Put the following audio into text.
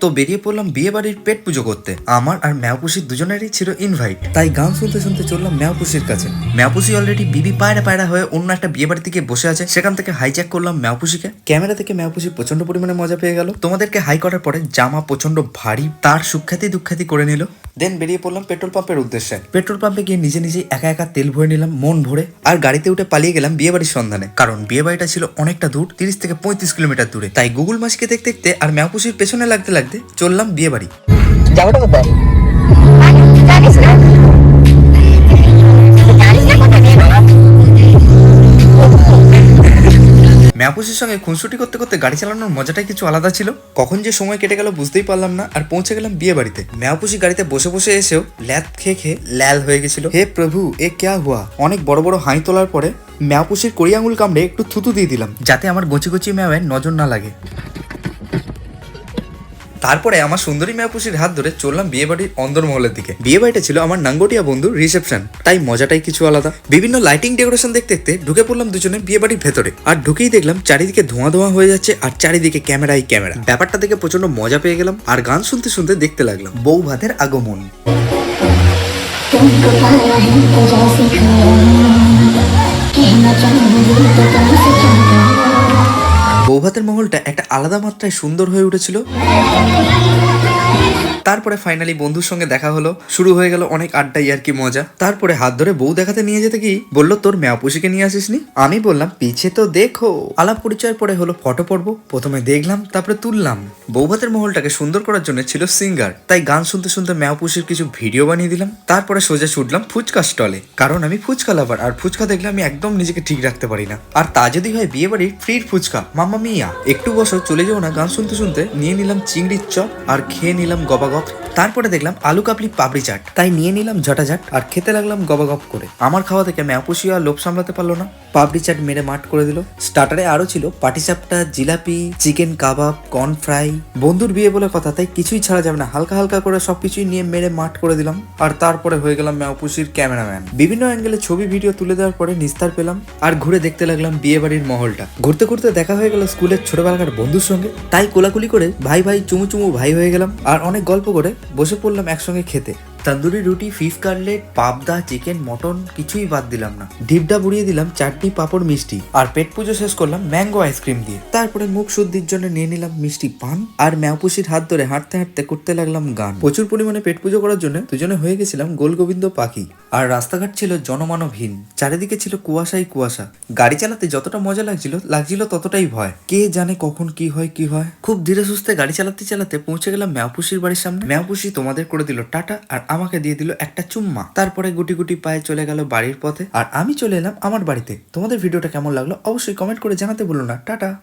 তো বেরিয়ে পড়লাম বিয়ে বাড়ির পেট পুজো করতে। আমার আর ম্যাওপুসির দুজনেরই ছিল ইনভাইট তাই গান শুনতে শুনতে চললাম ম্যাপুসির কাছে। ম্যাপুসি অলরেডি বিবি পায়রা পায়রা হয়ে অন্য একটা বিয়ে বাড়িতে গিয়ে বসে আছে। সেখান থেকে হাইজ্যাক করলাম ম্যাপুসিকে ক্যামেরা থেকে ম্যাওপুসি প্রচণ্ড পরিমাণে মজা পেয়ে গেল। তোমাদেরকে হাই করার পরে জামা প্রচণ্ড ভারী, তার সুখ্যাতি দুঃখ্যাতি করে নিল। দেন বেরিয়ে পড়লাম পেট্রোল পাম্পের উদ্দেশ্যে। পেট্রোল পাম্পে গিয়ে নিজে নিজে একা একা তেল ভরে নিলাম মন ভরে আর গাড়িতে উঠে পালিয়ে গেলাম বিয়ে বাড়ির সন্ধানে। কারণ বিয়ে বাড়িটা ছিল অনেকটা দূর তিরিশ থেকে পঁয়ত্রিশ কিলোমিটার দূরে। তাই গুগল মাসিকে দেখতে দেখতে আর ম্যাপুসির পেছনে লাগতে লাগতে চললাম বিয়ে বাড়ি যাবোটা কোথায় ম্যাপুসির সঙ্গে খুনসুটি করতে করতে গাড়ি চালানোর মজাটাই কিছু আলাদা ছিল। কখন যে সময় কেটে গেল বুঝতেই পারলাম না, আর পৌঁছে গেলাম বিয়ে বাড়িতে ম্যাপুসি গাড়িতে বসে বসে এসেও ল্যাদ খেয়ে খেয়ে ল্যাল হয়ে গেছিল। হে প্রভু, এ ক্যা হুয়া? অনেক বড় বড় হাই তোলার পরে ম্যাপুসির কড়ি আঙুল কামড়ে একটু থুতু দিয়ে দিলাম, যাতে আমার গচি গচি ম্যাওয়ের নজর না লাগে। তারপরে আমার সুন্দরী ম্যাপুসির হাত ধরে চললাম বিয়ে বাড়ির অন্দরমহলের দিকে বিয়ে বাড়িটা ছিল আমার নাঙ্গটিয়া বন্ধুর রিসেপশন তাই মজাটাই কিছু আলাদা বিভিন্ন লাইটিং ডেকোরেশন দেখতে দেখতে ঢুকে পড়লাম দুজনে বিয়ে বাড়ির ভেতরে আর ঢুকেই দেখলাম চারিদিকে ধোঁয়া ধোঁয়া হয়ে যাচ্ছে আর চারিদিকে ক্যামেরাই ক্যামেরা ব্যাপারটা দেখে প্রচন্ড মজা পেয়ে গেলাম আর গান শুনতে শুনতে দেখতে লাগলাম বউ ভাতের আগমন तुमको पाया है तो जैसे खोया कहना चाहूँ तो कैसे कहूँ বৌভাতের মহলটা একটা আলাদা মাত্রায় সুন্দর হয়ে উঠেছিল। তারপরে ফাইনালি বন্ধুর সঙ্গে দেখা হলো। শুরু হয়ে গেল অনেক আড্ডা আর কি মজা। তারপরে হাত ধরে বউ দেখাতে নিয়ে যেতে কি? বলল, তোর ম্যাপুসিকে নিয়ে আসিসনি? আমি বললাম, পিছে তো দেখো। আলাপ পরিচয়ের পরে হলো ফটো পর্ব। প্রথমে দেখলাম, তারপরে তুললাম। বৌভাতের মহলটাকে সুন্দর করার জন্য ছিল সিঙ্গার তাই গান শুনতে শুনতে ম্যাপুসির কিছু ভিডিও বানিয়ে দিলাম। তারপরে সোজা ছুটলাম ফুচকা স্টলে কারণ আমি ফুচকা লাভার আর ফুচকা দেখলে আমি একদম নিজেকে ঠিক রাখতে পারি না। আর তা যদি হয় বিয়ে বাড়ির ফ্রির ফুচকা মাম্মা মিয়া। একটু বসো, চলে যাও না। গান শুনতে শুনতে নিয়ে নিলাম চিংড়ির চপ, আর খেয়ে নিলাম গবাগপ, তারপরে দেখলাম আলু কাবলি পাপড়ি চাট। তাই নিয়ে নিলাম ঝটাঝাট আর খেতে লাগলাম গবাগপ করে। আমার খাওয়া থেকে ম্যাপুসি আর লোভ সামলাতে পারল না। পাপড়ি চাট মেরে মাঠ করে দিল। স্টার্টারে আরও ছিল পাটিসাপটা, jalebi, chicken kebab corn fry বন্ধুর বিয়ে বলে কথা, তাই কিছুই ছাড়া যাবে না। হালকা হালকা করে সবকিছুই নিয়ে মেরে মাঠ করে দিলাম। আর তারপরে হয়ে গেলাম ম্যাপুসির ক্যামেরাম্যান। বিভিন্ন অ্যাঙ্গেলে ছবি, ভিডিও তুলে দেওয়ার পরে নিস্তার পেলাম। আর ঘুরে দেখতে লাগলাম বিয়ে বাড়ির মহলটা। ঘুরতে ঘুরতে দেখা হয়ে গেল স্কুলের ছোটবেলাকার বন্ধুর সঙ্গে। তাই কোলাকুলি করে ভাই ভাই চুমু চুমু ভাই হয়ে গেলাম। আর অনেক গল্প করে বসে পড়লাম একসঙ্গে খেতে। তন্দুরি রুটি ফিশ কাটলেট পাবদা চিকেন মটন কিছুই বাদ দিলাম না। ডিপডা বুড়িয়ে দিলাম চাটনি, পাঁপড়, মিষ্টি। আর পেট পুজো শেষ করলাম ম্যাঙ্গো আইসক্রিম দিয়ে। তারপরে মুখ শুদ্ধির জন্য নিয়ে নিলাম মিষ্টি পান আর ম্যাওপুসির হাত ধরে হাঁটতে হাঁটতে করতে লাগলাম গান। প্রচুর পরিমাণে পেট পুজো করার জন্য দুজনে হয়ে গেছিলাম গোল গোবিন্দ পাখি। আর রাস্তাঘাট ছিল জনমানবহীন, চারিদিকে ছিল কুয়াশাই কুয়াশা। গাড়ি চালাতে যতটা মজা লাগছিল লাগছিল ততটাই ভয়। কে জানে কখন কি হয় কি হয়। খুব ধীরে সুস্থে গাড়ি চালাতে চালাতে পৌঁছে গেলাম ম্যাওপুসির বাড়ির সামনে। ম্যাওপুসি তোমাদের করে দিল টাটা আর আমাকে দিয়ে দিল একটা চুম্মা। তারপরে গুটি গুটি পায়ে চলে গেল বাড়ির পথে। আর আমি চলে এলাম আমার বাড়িতে। তোমাদের ভিডিওটা কেমন লাগল অবশ্যই কমেন্ট করে জানাতে বলো না। টাটা।